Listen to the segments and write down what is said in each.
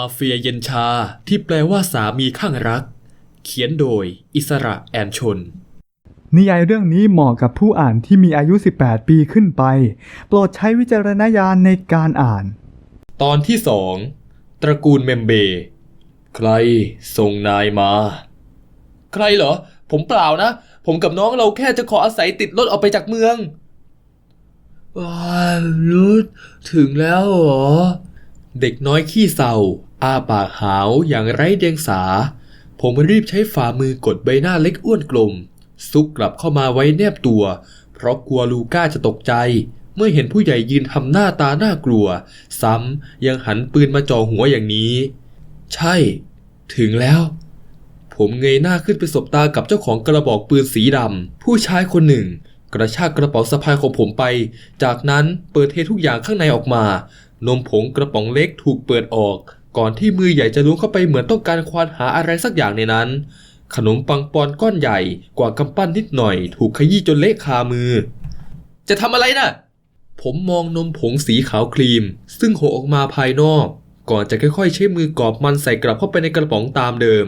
มาเฟียเย็นชาที่แปลว่าสามีข้างรัก เขียนโดย อิสระแอนชน นิยายเรื่องนี้เหมาะกับผู้อ่านที่มีอายุ 18 ปีขึ้นไป โปรดใช้วิจารณญาณในการอ่าน ตอนที่สองตระกูลเมมเบ ใครส่งนายมา ใครเหรอ ผมเปล่านะ ผมกับน้องเราแค่จะขออาศัยติดรถออกไปจากเมืองว้าวรุดถึงแล้วเหรอ เด็กน้อยขี้เศร้า อ้าปากหาวอย่างไร้เดียงสา ผมรีบใช้ฝ่ามือกดใบหน้าเล็กอ้วนกลม ซุกกลับเข้ามาไว้แนบตัว เพราะกลัวลูก้าจะตกใจ เมื่อเห็นผู้ใหญ่ยืนทำหน้าตาน่ากลัว ซ้ำยังหันปืนมาจ่อหัวอย่างนี้ ใช่ ถึงแล้ว ผมเงยหน้าขึ้นไปสบตากับเจ้าของกระบอกปืนสีดำผู้ชายคนหนึ่งกระชากกระเป๋าสะพายของผมไป จากนั้นเปิดเททุกอย่างข้างในออกมา นมผงกระป๋องเล็กถูกเปิดออก ก่อนที่มือใหญ่จะล้วงเข้าไปเหมือนต้องการควานหาอะไรสักอย่างในนั้น ขนมปังปอนก้อนใหญ่กว่ากำปั้นนิดหน่อย ถูกขยี้จนเละคามือ จะทำอะไรนะ่ะ ผมมองนมผงสีขาวครีม ซึ่งโหออกมาภายนอก ก่อนจะค่อยๆใช้มือกรอบมันใส่กลับเข้าไปในกระป๋องตามเดิม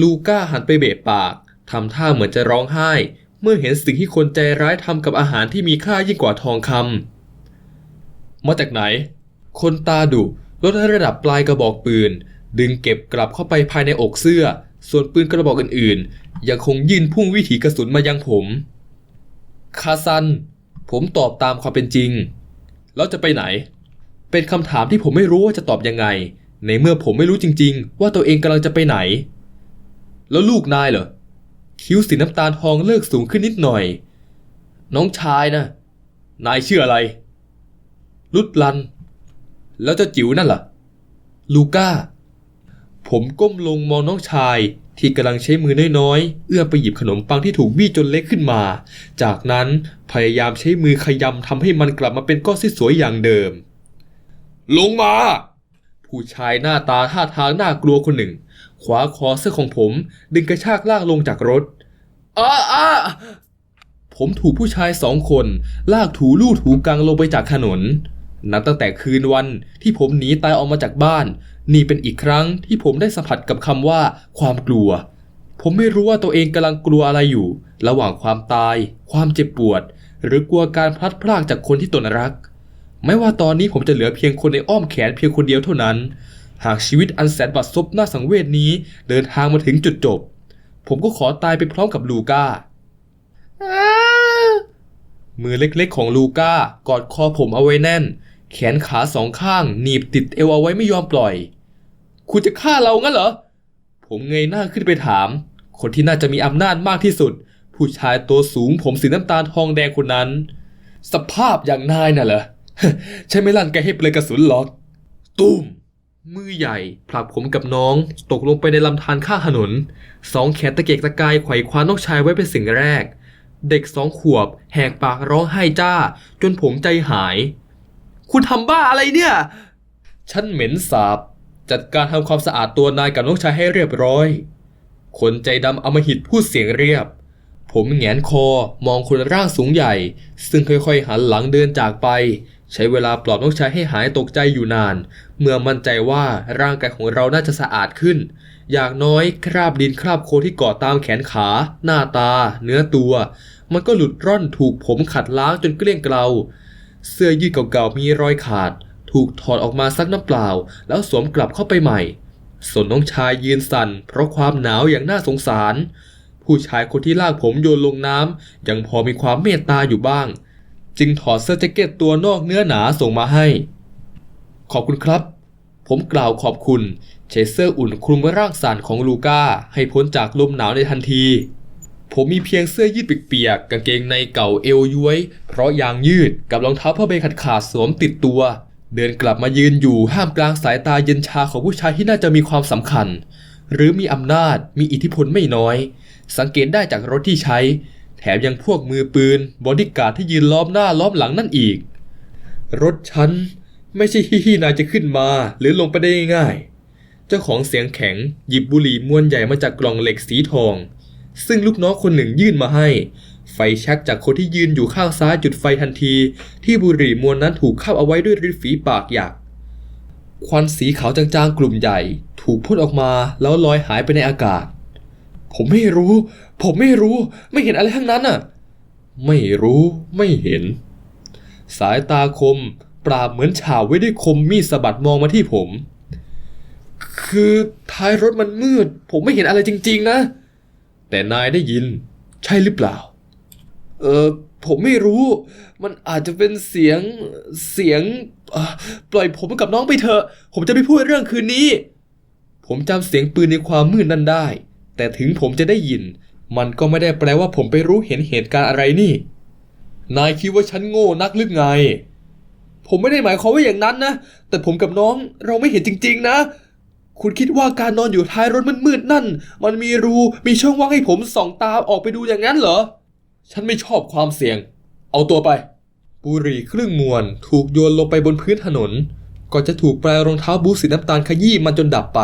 ลูก้าหันไปเบะปากทำท่าเหมือนจะร้องไห้ เมื่อเห็นสิ่งที่คนใจร้ายทำกับอาหารที่มีค่ายิ่งกว่าทองคำมาจากไหน คนตาดุลดระดับปลายกระบอกปืน ดึงเก็บกลับเข้าไปภายในอกเสื้อ ส่วนปืนกระบอกอื่นๆ ยังคงยื่นพุ่งวิถีกระสุนมายังผม คาซัน ผมตอบตามความเป็นจริง แล้วจะไปไหน เป็นคำถามที่ผมไม่รู้ว่าจะตอบยังไง ในเมื่อผมไม่รู้จริง ๆ ว่าตัวเองกำลังจะไปไหน แล้วลูกนายเหรอ คิ้วสีน้ำตาลทองเลิกสูงขึ้นนิดหน่อย น้องชายนะ นายชื่ออะไร ลุดลัน แล้วเจ้าจิ๋วนั่นล่ะ ลูก้า ผมก้มลงมองน้องชายที่กำลังใช้มือน้อยๆ เอื้อมไปหยิบขนมปังที่ถูกบี้จนเล็กขึ้นมา จากนั้นพยายามใช้มือขยำทำให้มันกลับมาเป็นก้อนที่สวยอย่างเดิม ลงมา ผู้ชายหน้าตาท่าทางน่ากลัวคนหนึ่ง ขวาคอเสื้อของผม ดึงกระชากลากลงจากรถอ้าอ้าผมถูกผู้ชายสองคน ลากถูลู่ถูกังลงไปจากถนน นับตั้งแต่คืนวันที่ผมหนีตายออกมาจากบ้าน นี่เป็นอีกครั้งที่ผมได้สัมผัสกับคำว่าความกลัว ผมไม่รู้ว่าตัวเองกำลังกลัวอะไรอยู่ ระหว่างความตาย ความเจ็บปวด หรือกลัวการพลัดพรากจากคนที่ตนรัก ไม่ว่าตอนนี้ผมจะเหลือเพียงคนในอ้อมแขนเพียงคนเดียวเท่านั้น หากชีวิตอันแสนบัดซบน่าสังเวชนี้เดินทางมาถึงจุดจบ ผมก็ขอตายไปพร้อมกับลูก้า มือเล็กๆของลูก้ากอดคอผมเอาไว้แน่น แขนขาสองข้างหนีบติดเอวเอาไว้ไม่ยอมปล่อย คุณจะฆ่าเรางั้นเหรอ ผมเงยหน้าขึ้นไปถาม คนที่น่าจะมีอำนาจมากที่สุด ผู้ชายตัวสูงผมสีน้ำตาลทองแดงคนนั้น สภาพอย่างนายน่ะเหรอใช่ไหม่ลั่นแกให้เปลยกระสุนหรอก ตุ้ม มือใหญ่ผลักผมกับน้องตกลงไปในลำธารข้างถนน สองแขนตะเกียกตะกายไขว่คว้าน้องชายไว้เป็นสิ่งแรก เด็กสองขวบ แหกปากร้องไห้จ้า จนผมใจหาย คุณทำบ้าอะไรเนี่ย ฉันเหม็นสาบ จัดการทำความสะอาดตัวนายกับน้องชายให้เรียบร้อย คนใจดำอำมหิตพูดเสียงเรียบ ผมแงนคอมองคนร่างสูงใหญ่ ซึ่งค่อยๆหันหลังเดินจากไป ใช้เวลาปลอบน้องชายให้หายตกใจอยู่นาน เมื่อมั่นใจว่าร่างกายของเราน่าจะสะอาดขึ้น อย่างน้อยคราบดินคราบโคลนที่เกาะตามแขนขา หน้าตา เนื้อตัว มันก็หลุดร่อนถูกผมขัดล้างจนเกลี้ยงเกลาเสื้อยืดเก่าๆมีรอยขาด ถูกถอดออกมาซักน้ำเปล่า แล้วสวมกลับเข้าไปใหม่ ส่วนน้องชายยืนสั่น เพราะความหนาวอย่างน่าสงสาร ผู้ชายคนที่ลากผมโยนลงน้ำยังพอมีความเมตตาอยู่บ้าง จึงถอดเสื้อแจ็คเก็ตตัวนอกเนื้อหนาส่งมาให้ ขอบคุณครับ ผมกล่าวขอบคุณใช้เสื้ออุ่นคลุมร่างสันของลูก้าให้พ้นจากลมหนาวในทันที ผมมีเพียงเสื้อยืดเปียกๆกางเกงในเก่าเอวย้วย เพราะยางยืดกับรองเท้าผ้าใบขาดขาดสวมติดตัว เดินกลับมายืนอยู่ห้ามกลางสายตาเย็นชาของผู้ชายที่น่าจะมีความสำคัญ หรือมีอำนาจมีอิทธิพลไม่น้อย สังเกตได้จากรถที่ใช้ แถมยังพวกมือปืน บอดี้การ์ดที่ยืนล้อมหน้าล้อมหลังนั่นอีก รถฉันไม่ใช่ที่นายจะขึ้นมาหรือลงไปได้ง่ายเจ้าของเสียงแข็งหยิบบุหรี่มวนใหญ่มาจากกล่องเหล็กสีทอง ซึ่งลูกน้องคนหนึ่งยื่นมาให้ ไฟแช็กจากคนที่ยืนอยู่ข้างซ้ายจุดไฟทันที ที่บุหรี่มวนนั้นถูกคาบเอาไว้ด้วยริฝีปากหยักควันสีขาวจางๆกลุ่มใหญ่ ถูกพ่นออกมาแล้วลอยหายไปในอากาศ ผมไม่รู้ ผมไม่รู้ ไม่เห็นอะไรทั้งนั้นอะ ไม่รู้ไม่เห็น สายตาคม ปราบเหมือนฉาวไว้ด้วยคมมีดสะบัดมองมาที่ผม คือท้ายรถมันมืด ผมไม่เห็นอะไรจริง ๆ นะ แต่นายได้ยิน ใช่หรือเปล่า เออผมไม่รู้ มันอาจจะเป็นเสียงเสียง ปล่อยผมกับน้องไปเถอะ ผมจะไม่พูดเรื่องคืนนี้ ผมจำเสียงปืนในความมืดนั้นได้ แต่ถึงผมจะได้ยิน มันก็ไม่ได้แปลว่าผมไปรู้เห็นเหตุการณ์อะไรนี่ นายคิดว่าฉันโง่นักหรือไง ผมไม่ได้หมายความว่าอย่างนั้นนะ แต่ผมกับน้องเราไม่เห็นจริง ๆ นะ คุณคิดว่าการนอนอยู่ท้ายรถมืดๆนั่น มันมีรูมีช่องว่างให้ผมส่องตาออกไปดูอย่างนั้นเหรอ ฉันไม่ชอบความเสี่ยง เอาตัวไปบุหรี่ครึ่งมวน ถูกโยนลงไปบนพื้นถนนก่อนจะถูกปลายรองเท้าบูทสีน้ำตาลขยี้มันจนดับไป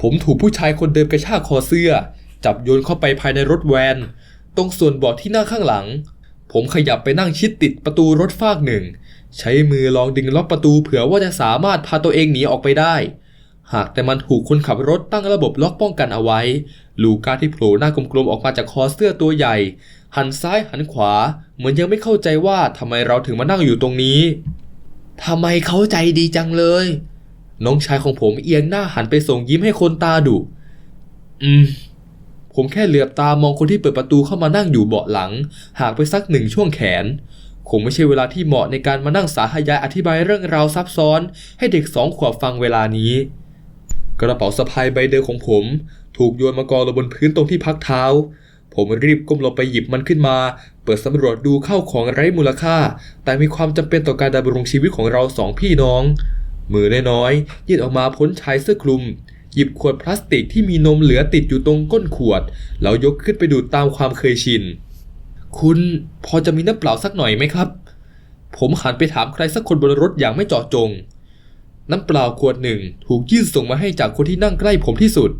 ผมถูกผู้ชายคนเดิมกระชากคอเสื้อ จับโยนเข้าไปภายในรถแวน ตรงส่วนเบาะที่นั่งข้างหลัง ผมขยับไปนั่งชิดติดประตูรถฟากหนึ่ง ใช้มือลองดึงล็อกประตูเผื่อว่าจะสามารถพาตัวเองหนีออกไปได้ หากแต่มันถูกคนขับรถตั้งระบบล็อกป้องกันเอาไว้ ลูก้าที่โผล่หน้ากลมๆออกมาจากคอเสื้อตัวใหญ่ หันซ้ายหันขวา เหมือนยังไม่เข้าใจว่าทำไมเราถึงมานั่งอยู่ตรงนี้ทำไมเขาใจดีจังเลย น้องชายของผมเอียงหน้าหันไปส่งยิ้มให้คนตาดุ อืม ผมแค่เหลือบตามองคนที่เปิดประตูเข้ามานั่งอยู่เบาะหลังหากไปสักหนึ่งช่วงแขน คงไม่ใช่เวลาที่เหมาะในการมานั่งสาธยายอธิบายเรื่องราวซับซ้อน ให้เด็กสองขวบฟังเวลานี้ กระเป๋าสะพายใบเดิมของผม ถูกโยนมากองลงบนพื้นตรงที่พักเท้า ผมรีบก้มลงไปหยิบมันขึ้นมา เปิดสำรวจดูเข้าของไร้มูลค่า แต่มีความจำเป็นต่อการดำรงชีวิตของเราสองพี่น้อง มือน้อยๆยื่นออกมาพ้นชายเสื้อคลุม หยิบขวดพลาสติกที่มีนมเหลือติดอยู่ตรงก้นขวด แล้วยกขึ้นไปดูดตามความเคยชิน คุณพอจะมีน้ำเปล่าสักหน่อยไหมครับ ผมหันไปถามใครสักคนบนรถอย่างไม่เจาะจง น้ำเปล่าขวดหนึ่งถูกยื่นส่งมาให้จากคนที่นั่งใกล้ผมที่สุด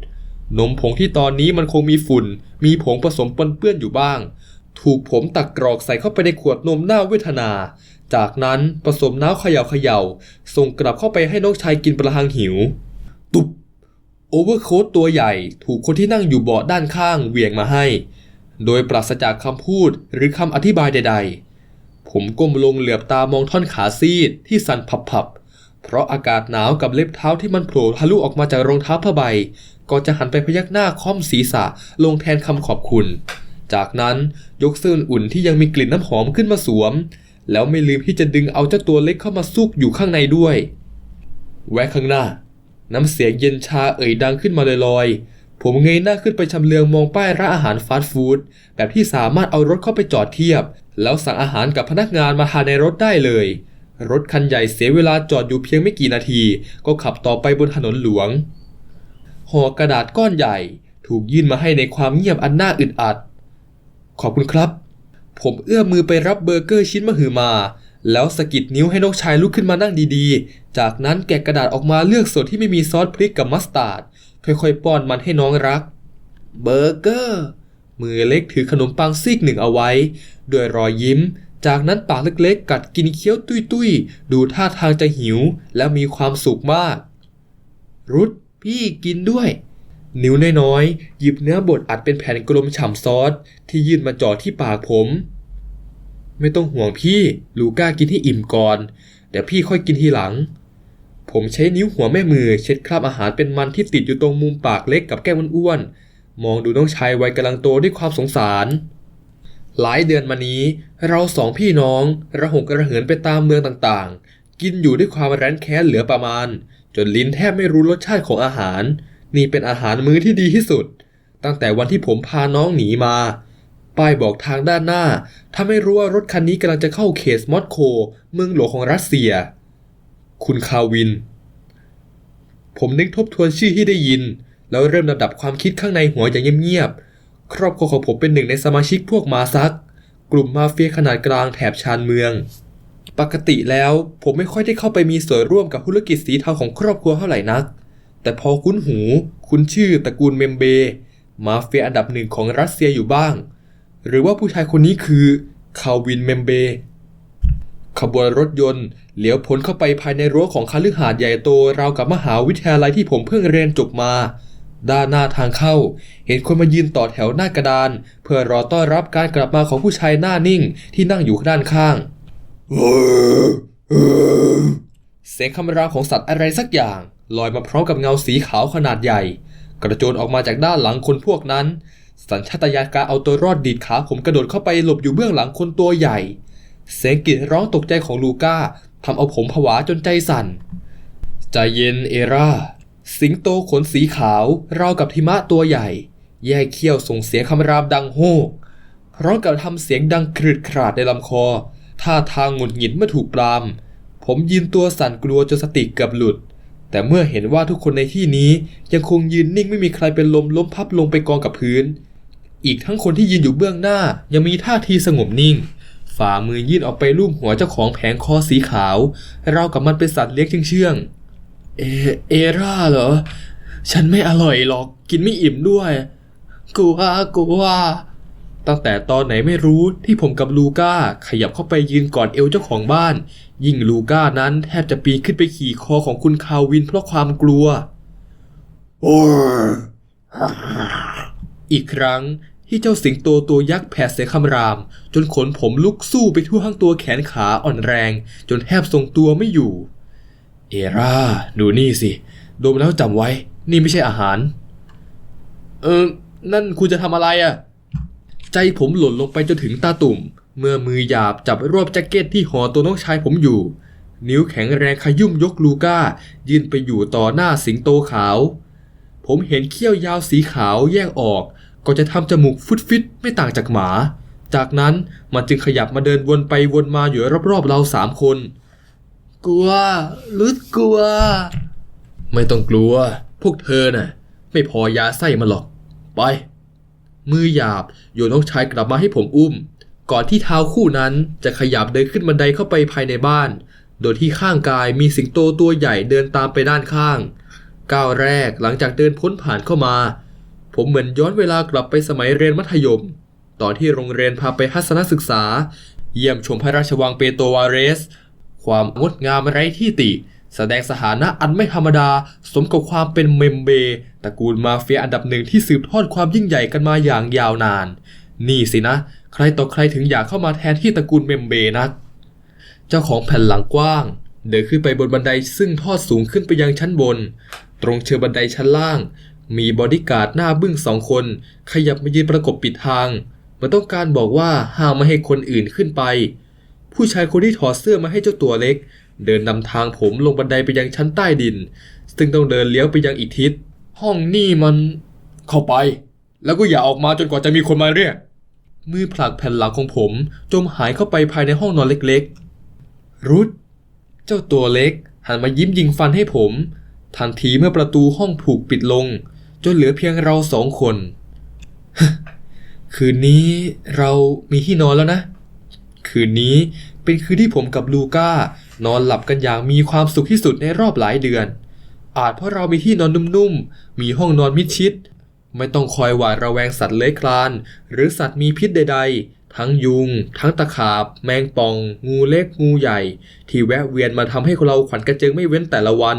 นมผงที่ตอนนี้มันคงมีฝุ่น มีผงผสมปนเปื้อนอยู่บ้าง ถูกผมตักกรอกใส่เข้าไปในขวดนมหน้าเวทนา จากนั้นผสมน้ำเขย่าเขย่าส่งกลับเข้าไปให้น้องชายกินประทังหิว ตุบโอเวอร์โค้ทตัวใหญ่ถูกคนที่นั่งอยู่เบาะด้านข้างเหวี่ยงมาให้ โดยปราศจากคำพูดหรือคำอธิบายใด ๆ ผมก้มลงเหลือบตามองท่อนขาซีดที่สั่นพับๆ เพราะอากาศหนาวกับเล็บเท้าที่มันโผล่ทะลุออกมาจากรองเท้าผ้าใบ ก็จะหันไปพยักหน้าค่อมศีรษะลงแทนคำขอบคุณ จากนั้นยกเสื้ออุ่นที่ยังมีกลิ่นน้ำหอมขึ้นมาสวม แล้วไม่ลืมที่จะดึงเอาเจ้าตัวเล็กเข้ามาซุกอยู่ข้างในด้วย แวะข้างหน้า น้ำเสียงเย็นชาเอ่ยดังขึ้นมาลอยๆ ผมเงยหน้าขึ้นไปชำเลืองมองป้ายร้านอาหารฟาสต์ฟู้ดแบบที่สามารถเอารถเข้าไปจอดเทียบ แล้วสั่งอาหารกับพนักงานมาทานในรถได้เลย รถคันใหญ่เสียเวลาจอดอยู่เพียงไม่กี่นาที ก็ขับต่อไปบนถนนหลวงห่อกระดาษก้อนใหญ่ ถูกยื่นมาให้ในความเงียบอันน่าอึดอัด ขอบคุณครับ ผมเอื้อมมือไปรับเบอร์เกอร์ชิ้นมหึมา แล้วสกิดนิ้วให้น้องชายลุกขึ้นมานั่งดีๆ จากนั้นแกะกระดาษออกมาเลือกส่วนที่ไม่มีซอสพริกกับมัสตาร์ด ค่อยๆป้อนมันให้น้องรัก เบอร์เกอร์ มือเล็กถือขนมปังซีกหนึ่งเอาไว้ ด้วยรอยยิ้ม จากนั้นปากเล็กๆ กัดกินเคี้ยวตุ้ยๆ ดูท่าทางจะหิว และมีความสุขมาก รุดพี่กินด้วย นิ้วน้อยๆ หยิบเนื้อบดอัดเป็นแผ่นกลมฉ่ำซอส ที่ยื่นมาจ่อที่ปากผม ไม่ต้องห่วงพี่ ลูก้ากินให้อิ่มก่อน เดี๋ยวพี่ค่อยกินทีหลัง ผมใช้นิ้วหัวแม่มือเช็ดคราบอาหารเป็นมันที่ติดอยู่ตรงมุมปากเล็กกับแก้มอ้วนๆ มองดูน้องชายวัยกำลังโตด้วยความสงสาร หลายเดือนมานี้ เราสองพี่น้องระหงกระเหินไปตามเมืองต่างๆ กินอยู่ด้วยความแร้นแค้นเหลือประมาณ จนลิ้นแทบไม่รู้รสชาติของอาหาร นี่เป็นอาหารมื้อที่ดีที่สุด ตั้งแต่วันที่ผมพาน้องหนีมา ป้ายบอกทางด้านหน้าทำให้รู้ว่ารถคันนี้กำลังจะเข้าเขตมอสโกเมืองหลวงของรัสเซีย คุณคาวิน ผมนึกทบทวนชื่อที่ได้ยิน แล้วเริ่มลำดับความคิดข้างในหัวอย่างเงียบๆ ครอบครัวของผมเป็นหนึ่งในสมาชิกพวกมาซัก กลุ่มมาเฟียขนาดกลางแถบชานเมืองปกติแล้วผมไม่ค่อยได้เข้าไปมีส่วนร่วมกับธุรกิจสีเทาของครอบครัวเท่าไหร่นัก แต่พอคุ้นหูคุ้นชื่อตระกูลเมมเบ มาเฟียอันดับหนึ่งของรัสเซียอยู่บ้าง หรือว่าผู้ชายคนนี้คือคาวินเมมเบ ขบวนรถยนต์เลี้ยวพ้นเข้าไปภายในรั้วของคาลือหาดใหญ่โตราวกับมหาวิทยาลัยที่ผมเพิ่งเรียนจบมา ด้านหน้าทางเข้า เห็นคนมายืนต่อแถวหน้ากระดาน เพื่อรอต้อนรับการกลับมาของผู้ชายหน้านิ่งที่นั่งอยู่ด้านข้างเสียงคำรามของสัตว์อะไรสักอย่าง ลอยมาพร้อมกับเงาสีขาวขนาดใหญ่ กระโจนออกมาจากด้านหลังคนพวกนั้น สัญชาตญาณการเอาตัวรอดดีดขาผมกระโดดเข้าไปหลบอยู่เบื้องหลังคนตัวใหญ่ เสียงกรีดร้องตกใจของลูก้าทำเอาผมผวาจนใจสั่น ใจเย็นเอราสิงโตขนสีขาวราวกับทิมะตัวใหญ่ แยกเขี้ยวส่งเสียงคำรามดังโฮกพร้อมกับทำเสียงดังครืดคราดในลำคอท่าทางหงุดหงิดเมื่อถูกปราม ผมยืนตัวสั่นกลัวจนสติเกือบหลุด แต่เมื่อเห็นว่าทุกคนในที่นี้ยังคงยืนนิ่งไม่มีใครเป็นลมล้มพับลงไปกองกับพื้น อีกทั้งคนที่ยืนอยู่เบื้องหน้ายังมีท่าทีสงบนิ่ง ฝ่ามือยื่นออกไปลูบหัวเจ้าของแผงคอสีขาว เรากับมันเป็นสัตว์เลี้ยงเชื่องเอเอร่าเหรอ ฉันไม่อร่อยหรอก กินไม่อิ่มด้วยกูว่ากูว่า ตั้งแต่ตอนไหนไม่รู้ที่ผมกับลูก้าขยับเข้าไปยืนกอดเอวเจ้าของบ้าน ยิ่งลูก้านั้นแทบจะปีนขึ้นไปขี่คอของคุณคาวินเพราะความกลัว โอ้อีกครั้งที่เจ้าสิงโตตัวยักษ์แผดเสียงคำราม จนขนผมลุกสู้ไปทั่วทั้งตัวแขนขาอ่อนแรง จนแทบทรงตัวไม่อยู่ เอราดูนี่สิ ดมแล้วจำไว้ นี่ไม่ใช่อาหาร เออนั่นคุณจะทำอะไรอะ่ะ ใจผมหล่นลงไปจนถึงตาตุ่ม เมื่อมือหยาบจับรวบแจ็คเก็ตที่ห่อตัวน้องชายผมอยู่ นิ้วแข็งแรงขยุ่มยกลูก้า ยื่นไปอยู่ต่อหน้าสิงโตขาว ผมเห็นเขี้ยวยาวสีขาวแยกออกก็จะทำจมูกฟุดฟิตไม่ต่างจากหมา จากนั้นมันจึงขยับมาเดินวนไปวนมาอยู่รอบๆเราสามคน กลัวลุดกลัว ไม่ต้องกลัว พวกเธอน่ะ ไม่พอยาไส้มาหรอก ไป มือหยาบโยนน้องชายกลับมาให้ผมอุ้ม ก่อนที่เท้าคู่นั้นจะขยับเดินขึ้นบันไดเข้าไปภายในบ้าน โดยที่ข้างกายมีสิงโตตัวใหญ่เดินตามไปด้านข้าง ก้าวแรกหลังจากเดินพ้นผ่านเข้ามา ผมเหมือนย้อนเวลากลับไปสมัยเรียนมัธยม ตอนที่โรงเรียนพาไปทัศนศึกษา เยี่ยมชมพระราชวังเปโตวาเรส ความงดงามไร้ที่ติ แสดงสถานะอันไม่ธรรมดาสมกับความเป็นเมมเบตระกูลมาเฟียอันดับหนึ่งที่สืบทอดความยิ่งใหญ่กันมาอย่างยาวนาน นี่สินะ ใครต่อใครถึงอยากเข้ามาแทนที่ตระกูลเมมเบนัก เจ้าของแผ่นหลังกว้าง เดินขึ้นไปบนบันไดซึ่งทอดสูงขึ้นไปยังชั้นบน ตรงเชิงบันไดชั้นล่าง มีบอดี้การ์ดหน้าบึ้งสองคน ขยับมายืนประกบปิดทางเหมันต้องการบอกว่าห้ามไม่ให้คนอื่นขึ้นไป ผู้ชายคนที่ถอดเสื้อมาให้เจ้าตัวเล็ก เดินนำทางผมลงบันไดไปยังชั้นใต้ดิน ซึ่งต้องเดินเลี้ยวไปยังอีกทิศ ห้องนี่มัน เข้าไป แล้วก็อย่าออกมาจนกว่าจะมีคนมาเรียก มือผลักแผ่นหลังของผมจมหายเข้าไปภายในห้องนอนเล็กๆ รุดเจ้าตัวเล็ก หันมายิ้มยิงฟันให้ผม ทันทีเมื่อประตูห้องผูกปิดลง จนเหลือเพียงเราสองคน คืนนี้เรามีที่นอนแล้วนะ คืนนี้เป็นคืนที่ผมกับลูก้า นอนหลับกันอย่างมีความสุขที่สุดในรอบหลายเดือน อาจเพราะเรามีที่นอนนุ่มๆ มีห้องนอนมิดชิด ไม่ต้องคอยหวาดระแวงสัตว์เลื้อยคลาน หรือสัตว์มีพิษใด ๆ ทั้งยุง ทั้งตะขาบ แมงป่อง งูเล็ก งูใหญ่ ที่แวะเวียนมาทำให้เราขวัญกระเจิงไม่เว้นแต่ละวัน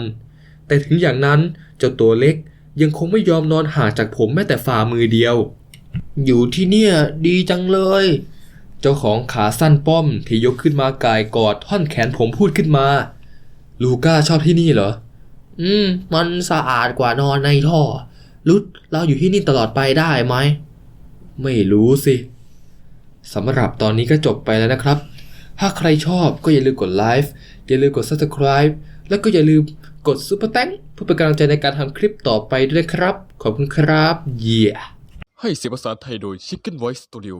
แต่ถึงอย่างนั้นเจ้าตัวเล็กยังคงไม่ยอมนอนห่างจากผมแม้แต่ฝ่ามือเดียว อยู่ที่เนี่ยดีจังเลย เจ้าของขาสั้นป้อมที่ยกขึ้นมากายกอดท่อนแขนผมพูดขึ้นมา ลูก้าชอบที่นี่เหรอ อืม มันสะอาดกว่านอนในท่อ ลุดเราอยู่ที่นี่ตลอดไปได้ไหม ไม่รู้สิสำหรับตอนนี้ก็จบไปแล้วนะครับ ถ้าใครชอบก็อย่าลืมกดไลค์อย่าลืมกด subscribe แล้วก็อย่าลืมกด super thank เพื่อเป็นกำลังใจในการทำคลิปต่อไปด้วยครับ ขอบคุณครับ เยี่ย ให้เสียงภาษาไทยโดย Chicken Voice Studio